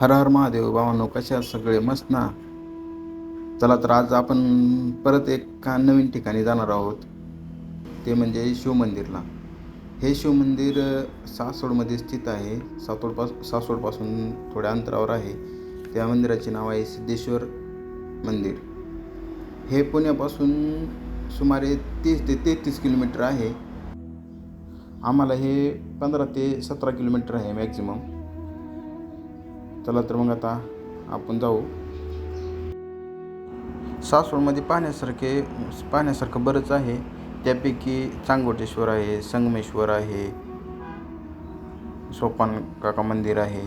हर हर महादेव भावांनो कशा सगळे? मस्त ना? चला तर आज आपण परत एका नवीन ठिकाणी जाणार आहोत. ते म्हणजे शिवमंदिरला. हे शिवमंदिर सासवडमध्ये स्थित आहे. सातोडपास सासवडपासून थोड्या अंतरावर आहे. त्या मंदिराचे नाव आहे सिद्धेश्वर मंदिर. हे पुण्यापासून सुमारे तीस ते तेहतीस किलोमीटर आहे. आम्हाला हे पंधरा ते सतरा किलोमीटर आहे मॅक्झिमम. चला तर मग आता आपण जाऊ. सासवडमध्ये पाहण्यासारखे पाहण्यासारखं बरंच आहे. त्यापैकी चांगोटेश्वर आहे संगमेश्वर आहे सोपान काका मंदिर आहे.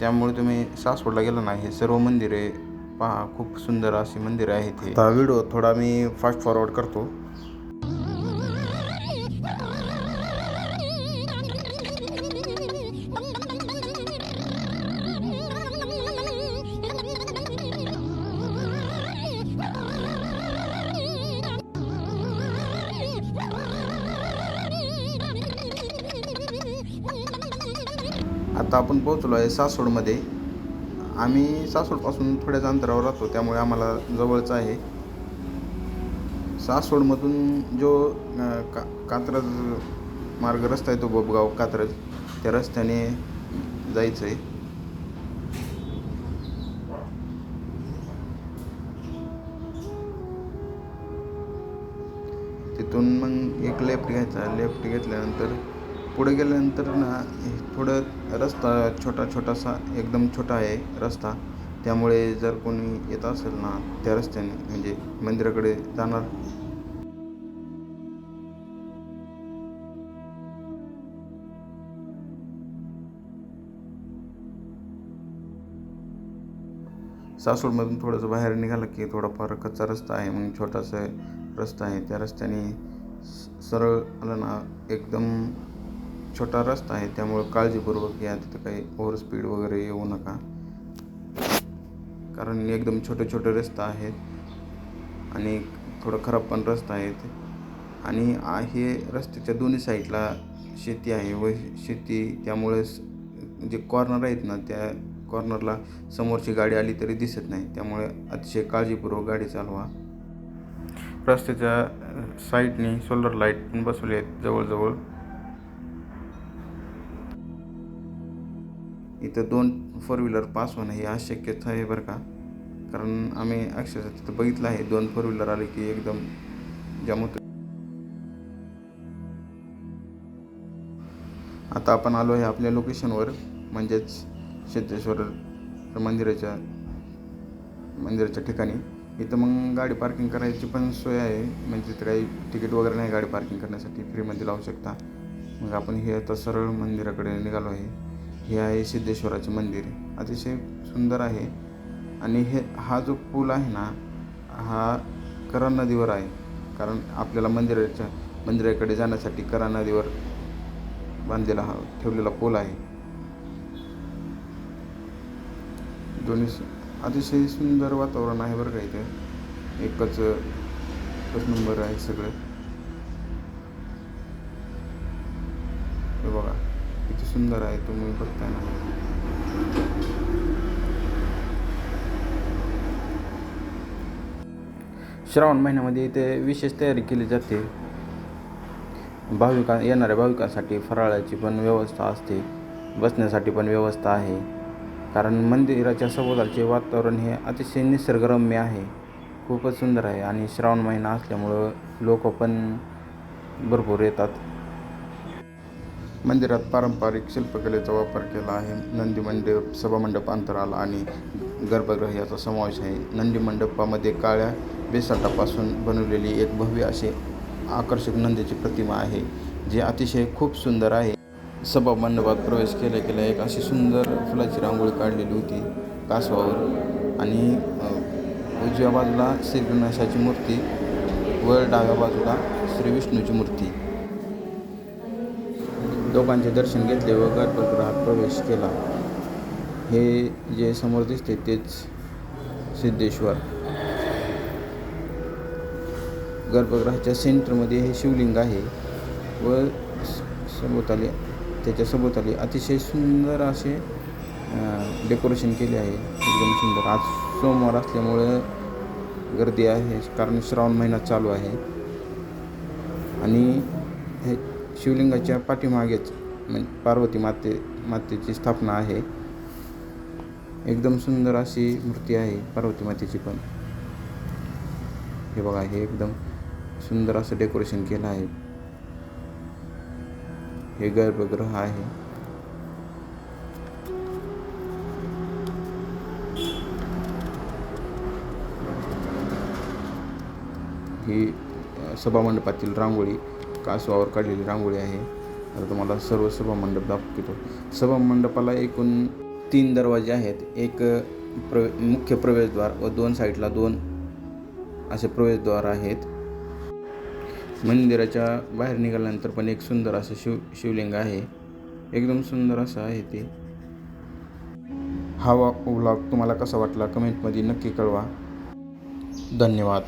त्यामुळे तुम्ही सासवडला गेला नाही. सर्व मंदिरे पहा खूप सुंदर अशी मंदिरं आहेत हे. व्हिडिओ थोडा मी फास्ट फॉरवर्ड करतो. आता आपण पोहोचलो आहे सासवडमध्ये. आम्ही सासवडपासून थोड्याच अंतरावर राहतो त्यामुळे आम्हाला जवळच आहे. सासवडमधून जो का कात्रज मार्ग रस्ता आहे तो बोबगाव कात्रज त्या रस्त्याने जायचं आहे. तिथून मग एक लेफ्ट घ्यायचा लेफ्ट घेतल्यानंतर पुढे गेल्यानंतर ना थोडं रस्ता छोटा छोटासा एकदम छोटा आहे रस्ता. त्यामुळे जर कोणी येत असेल ना त्या रस्त्याने म्हणजे मंदिराकडे जाणार. सासवडमधून थोडंसं बाहेर निघालं की थोडाफार कच्चा रस्ता आहे मग छोटासा रस्ता आहे. त्या रस्त्याने स- सरळ आलं ना एकदम छोटा रस्ता आहे त्यामुळं काळजीपूर्वक या तिथं काही ओव्हर स्पीड वगैरे येऊ नका. कारण एकदम छोटे छोटे रस्ता आहेत आणि थोडं खराब पण रस्ता आहेत. आणि हे रस्त्याच्या दोन्ही साईडला शेती आहे व शेती त्यामुळे जे कॉर्नर आहेत ना त्या कॉर्नरला समोरची गाडी आली तरी दिसत नाही. त्यामुळे अतिशय काळजीपूर्वक गाडी चालवा. रस्त्याच्या साईडने सोलर लाइट पण बसवले आहेत जवळजवळ. इथं दोन फोर व्हीलर पास होणं हे अशक्यच आहे बरं का. कारण आम्ही अक्षरशः तिथं बघितलं आहे दोन फोर व्हीलर आले की एकदम जाम आता आपण आलो आहे आपल्या लोकेशनवर म्हणजेच सिद्धेश्वर मंदिराच्या मंदिराच्या ठिकाणी. इथं मग गाडी पार्किंग करायची पण सोय आहे म्हणजे तिथं काही तिकीट वगैरे नाही गाडी पार्किंग करण्यासाठी. फ्रीमध्ये लावू शकता. मग आपण हे आता सरळ मंदिराकडे निघालो आहे. हे आहे सिद्धेश्वराचे मंदिर. अतिशय सुंदर आहे. आणि हे हा जो पूल आहे ना हा करा नदीवर आहे. कारण आपल्याला मंदिराच्या मंदिराकडे जाण्यासाठी करा नदीवर बांधलेला हा ठेवलेला पूल आहे. दोन्ही अतिशय सुंदर वातावरण आहे बरं का इथे. एकच एकच नंबर आहे सगळं. हे बघा. किती सुंदर आहे तुम्ही बघताय ना. श्रावण महिन्यामध्ये इथे विशेष तयारी केली जाते. भाविका येणाऱ्या भाविकांसाठी फराळाची पण व्यवस्था असते. बसण्यासाठी पण व्यवस्था आहे. कारण मंदिराच्या सभोवतालचे वातावरण हे अतिशय निसर्गरम्य आहे. खूपच सुंदर आहे आणि श्रावण महिना असल्यामुळं लोक पण भरपूर येतात. मंदिरात पारंपरिक शिल्पकलेचा वापर केला आहे. नंदी मंडप सभामंडप अंतराला आणि गर्भगृह याचा समावेश आहे. नंदी मंडपामध्ये काळ्या बेसाटापासून बनवलेली एक भव्य असे आकर्षक नंदीची प्रतिमा आहे जी अतिशय खूप सुंदर आहे. सभा मंडपात प्रवेश केल्या गेल्या एक अशी सुंदर फुलाची रांगोळी काढलेली होती कासवावर. आणि उजव्या बाजूला श्री गणेशाची मूर्ती व डाव्या बाजूला श्री विष्णूची मूर्ती. दोघांचे दर्शन घेतले व गर्भगृहात प्रवेश केला. हे जे समोर दिसते तेच सिद्धेश्वर. गर्भगृहाच्या सेंटरमध्ये हे शिवलिंग आहे व सभोवताली त्याच्या सभोवताली अतिशय सुंदर असे डेकोरेशन केले आहे. एकदम सुंदर. आज सोमवार असल्यामुळं गर्दी आहे. कारण श्रावण महिना चालू आहे. आणि शिवलिंगाच्या पाठीमागेच म्हणजे पार्वती माते मातेची स्थापना आहे. एकदम सुंदर अशी मूर्ती आहे पार्वती मातेची पण. हे बघा हे एकदम सुंदर असं डेकोरेशन केलं आहे. हे गर्भगृह आहे. ही सभामंडपातील रांगोळी कासवावर काढलेली रांगोळी आहे. आता तुम्हाला सर्व सभामंडप दाखवतो. सभामंडपाला एकूण तीन दरवाजे आहेत. एक प्र मुख्य प्रवेशद्वार व दोन साईडला दोन असे प्रवेशद्वार आहेत. मंदिराच्या बाहेर निघाल्यानंतर पण एक सुंदर असं शिव शिवलिंग आहे. एकदम सुंदर असं आहे ते. हा व्लॉग तुम्हाला कसा वाटला? कमेंटमध्ये नक्की कळवा. धन्यवाद.